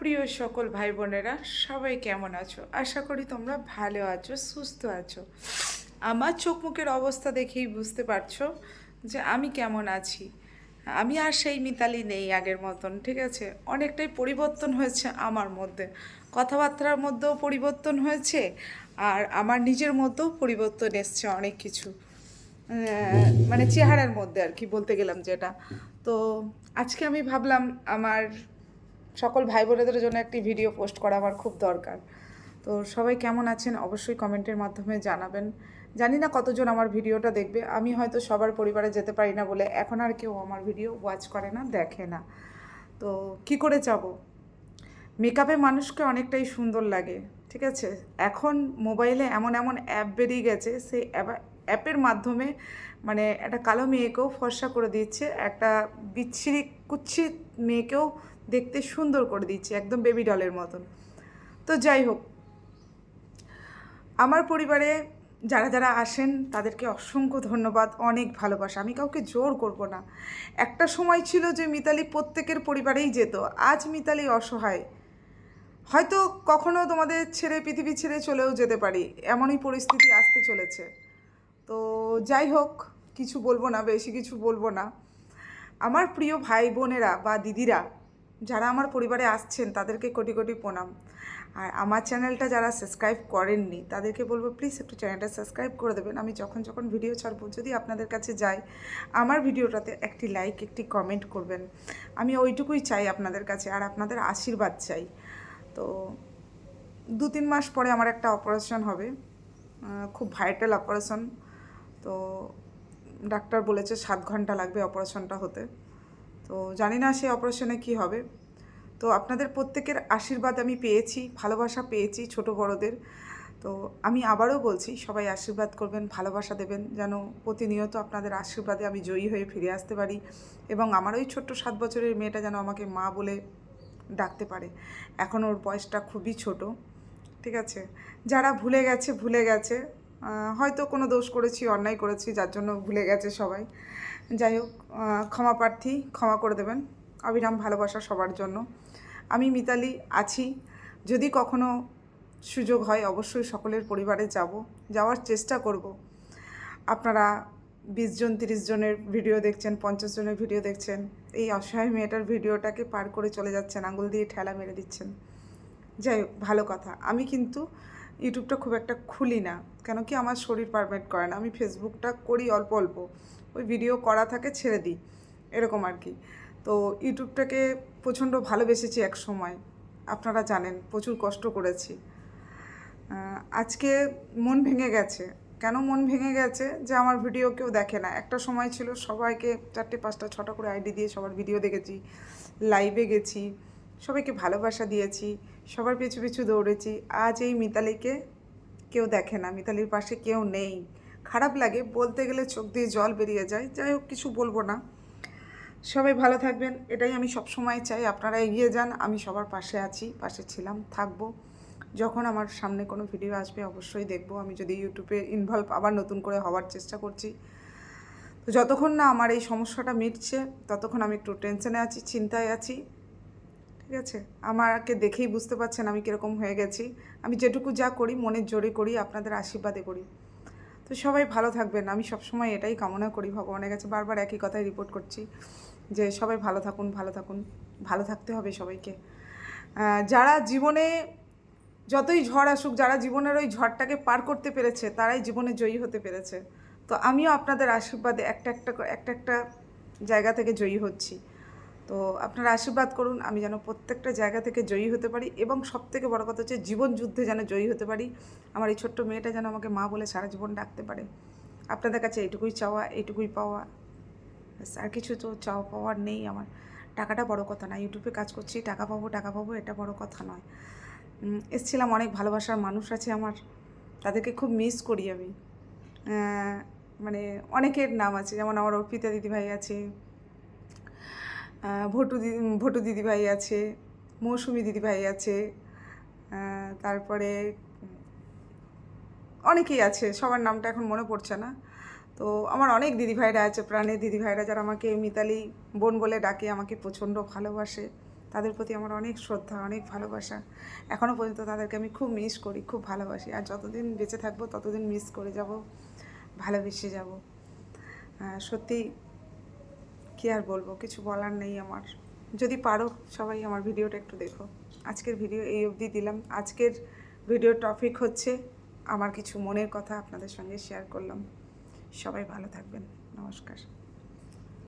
প্রিয় সকল ভাই বোনেরা সবাই কেমন আছো? আশা করি তোমরা ভালো আছো, সুস্থ আছো। আমার চোখ মুখের অবস্থা দেখেই বুঝতে পারছ যে আমি কেমন আছি। আমি আর সেই মিতালি নেই আগের মতন, ঠিক আছে? অনেকটাই পরিবর্তন হয়েছে আমার মধ্যে। কথাবার্তার মধ্যেও পরিবর্তন হয়েছে আর আমার নিজের মধ্যেও পরিবর্তন এসছে অনেক কিছু। মানে চেহারার মধ্যে আর কি বলতে গেলাম যেটা। তো আজকে আমি ভাবলাম আমার সকল ভাই বোনেদের জন্য একটি ভিডিও পোস্ট করা আমার খুব দরকার। তো সবাই কেমন আছেন অবশ্যই কমেন্টের মাধ্যমে জানাবেন। জানি না কতজন আমার ভিডিওটা দেখবে, আমি হয়তো সবার পরিবারে যেতে পারি না বলে এখন আর কেউ আমার ভিডিও ওয়াচ করে না, দেখে না। তো কি করে যাব? মেকআপে মানুষকে অনেকটাই সুন্দর লাগে, ঠিক আছে? এখন মোবাইলে এমন এমন অ্যাপ বেরিয়ে গেছে, সেই অ্যাপের মাধ্যমে মানে একটা কালো মেয়েকেও ফর্সা করে দিচ্ছে, একটা বিচ্ছিরি কুচ্ছিত মেয়েকেও দেখতে সুন্দর করে দিচ্ছে, একদম বেবি ডলের মতন। তো যাই হোক, আমার পরিবারে যারা যারা আসেন, তাদেরকে অসংখ্য ধন্যবাদ, অনেক ভালোবাসা। আমি কাউকে জোর করব না। একটা সময় ছিল যে মিতালি প্রত্যেকের পরিবারেই যেত, আজ মিতালি অসহায়। হয়তো কখনো তোমাদের ছেড়ে, পৃথিবী ছেড়ে চলেও যেতে পারি, এমনই পরিস্থিতি আসতে চলেছে। তো যাই হোক, কিছু বলব না, বেশি কিছু বলব না। আমার প্রিয় ভাই বোনেরা বা দিদিরা যারা আমার পরিবারে আসছেন, তাদেরকে কোটি কোটি প্রণাম। আর আমার চ্যানেলটা যারা সাবস্ক্রাইব করেননি, তাদেরকে বলব, প্লিজ একটু চ্যানেলটা সাবস্ক্রাইব করে দেবেন। আমি যখন যখন ভিডিও ছাড়বো, যদি আপনাদের কাছে যাই, আমার ভিডিওটাতে একটি লাইক একটি কমেন্ট করবেন। আমি ওইটুকুই চাই আপনাদের কাছে আর আপনাদের আশীর্বাদ চাই। তো দু তিন মাস পরে আমার একটা অপারেশন হবে খুব ভাইটাল অপারেশন তো ডাক্তার বলেছে সাত ঘণ্টা লাগবে অপারেশনটা হতে। তো জানি না সেই অপারেশনে কি হবে। তো আপনাদের প্রত্যেকের আশীর্বাদ আমি পেয়েছি, ভালোবাসা পেয়েছি ছোট বড়দের। তো আমি আবারও বলছি, সবাই আশীর্বাদ করবেন, ভালোবাসা দেবেন, যেন প্রতিনিয়ত আপনাদের আশীর্বাদে আমি জয়ী হয়ে ফিরে আসতে পারি এবং আমার ওই ছোট্ট সাত বছরের মেয়েটা যেন আমাকে মা বলে ডাকতে পারে। এখন ওর বয়সটা খুবই ছোট, ঠিক আছে? যারা ভুলে গেছে ভুলে গেছে হয়তো কোনো দোষ করেছি, অন্যায় করেছি, যার জন্য ভুলে গেছে সবাই। যাই হোক ক্ষমা প্রার্থী, ক্ষমা করে দেবেন। অবিরাম ভালোবাসা সবার জন্য। আমি মিতালি আছি। যদি কখনো সুযোগ হয়, অবশ্যই সকলের পরিবারে যাব। যাওয়ার চেষ্টা করব। আপনারা বিশ জন, তিরিশ জনের ভিডিও দেখছেন, পঞ্চাশ জনের ভিডিও দেখছেন, এই অসহায় মেয়েটার ভিডিওটাকে পার করে চলে যাচ্ছেন, আঙুল দিয়ে ঠেলা মেরে দিচ্ছেন। যাই হোক, ভালো কথা। আমি কিন্তু ইউটিউবটা খুব একটা খুলি না। কেন কি আমার শরীর পারমিট করে না। আমি ফেসবুকটা করি অল্প অল্প। ওই ভিডিও করা থাকে ছেড়ে দিই। এরকম আর কি। তো ইউটিউবটাকে প্রচণ্ড ভালোবেসেছি এক সময়। আপনারা জানেন, প্রচুর কষ্ট করেছি। আজকে মন ভেঙে গেছে। কেন মন ভেঙে গেছে? যে আমার ভিডিও কেউ দেখে না। একটা সময় ছিল সবাইকে চারটে, পাঁচটা, ছটা করে আইডি দিয়ে সবার ভিডিও দেখেছি। লাইভে গেছি। সবাইকে ভালোবাসা দিয়েছি, সবার পিছু পিছু দৌড়েছি। আজ এই মিতালিকে কেউ দেখে না, মিতালির পাশে কেউ নেই। খারাপ লাগে, বলতে গেলে চোখ দিয়ে জল বেরিয়ে যায়, যাই হোক, কিছু বলব না। সবাই ভালো থাকবেন, এটাই আমি সব সময় চাই, আপনারা এগিয়ে যান, আমি সবার পাশে আছি, পাশে ছিলাম, থাকব। যখন আমার সামনে কোনো ভিডিও আসবে, অবশ্যই দেখব। আমি যদি ইউটিউবে ইনভলভ আবার নতুন করে হওয়ার চেষ্টা করছি। তো যতক্ষণ না আমার এই সমস্যাটা মিটছে, ততক্ষণ আমি একটু টেনশনে আছি, চিন্তায় আছি। ঠিক আছে? আমাকে দেখেই বুঝতে পারছেন আমি কীরকম হয়ে গেছি। আমি যেটুকু যা করি, মনের জোরে করি, আপনাদের আশীর্বাদে করি। তো সবাই ভালো থাকবেন। আমি সবসময় এটাই কামনা করি ভগবানের কাছে। বারবার একই কথাই রিপোর্ট করছি যে সবাই ভালো থাকুন ভালো থাকুন, ভালো থাকতে হবে সবাইকে। যারা জীবনে যতই ঝড় আসুক, যারা জীবনের ওই ঝড়টাকে পার করতে পেরেছে, তারাই জীবনে জয়ী হতে পেরেছে। তো আমিও আপনাদের আশীর্বাদে একটা একটা একটা একটা জায়গা থেকে জয়ী হচ্ছি। তো আপনারা আশীর্বাদ করুন, আমি যেন প্রত্যেকটা জায়গা থেকে জয়ী হতে পারি এবং সব থেকে বড় কথা হচ্ছে জীবন যুদ্ধে যেন জয়ী হতে পারি। আমার এই ছোট্ট মেয়েটা যেন আমাকে মা বলে সারা জীবন ডাকতে পারে। আপনাদের কাছে এইটুকুই চাওয়া, এইটুকুই পাওয়া। আর কিছু তো চাওয়া পাওয়ার নেই আমার। টাকাটা বড় কথা না, ইউটিউবে কাজ করছি, টাকা পাবো টাকা পাবো, এটা বড় কথা নয়। এসছিলাম, অনেক ভালোবাসার মানুষ আছে আমার। তাদেরকে খুব মিস করি আমি। মানে অনেকের নাম আছে, যেমন আমার অর্পিতা দিদিভাই আছে ভটু দিদি ভটু দিদিভাই আছে, মৌসুমি দিদিভাই আছে তারপরে অনেকেই আছে, সবার নামটা এখন মনে পড়ছে না। তো আমার অনেক দিদিভাইরা আছে, প্রাণের দিদিভাইরা যারা আমাকে মিতালি বোন বলে ডাকে, আমাকে প্রচণ্ড ভালোবাসে। তাদের প্রতি আমার অনেক শ্রদ্ধা, অনেক ভালোবাসা। এখনও পর্যন্ত তাদেরকে আমি খুব মিস করি, খুব ভালোবাসি। আর যতদিন বেঁচে থাকব, ততদিন মিস করে যাব, ভালোবেসে যাব। সত্যি কি আর বলব? কিছু বলার নেই আমার। যদি পারো সবাই আমার ভিডিওটা একটু দেখো। আজকের ভিডিও এই অবধি দিলাম। আজকের ভিডিও টপিক হচ্ছে আমার কিছু মনের কথা আপনাদের সঙ্গে শেয়ার করলাম। সবাই ভালো থাকবেন। নমস্কার।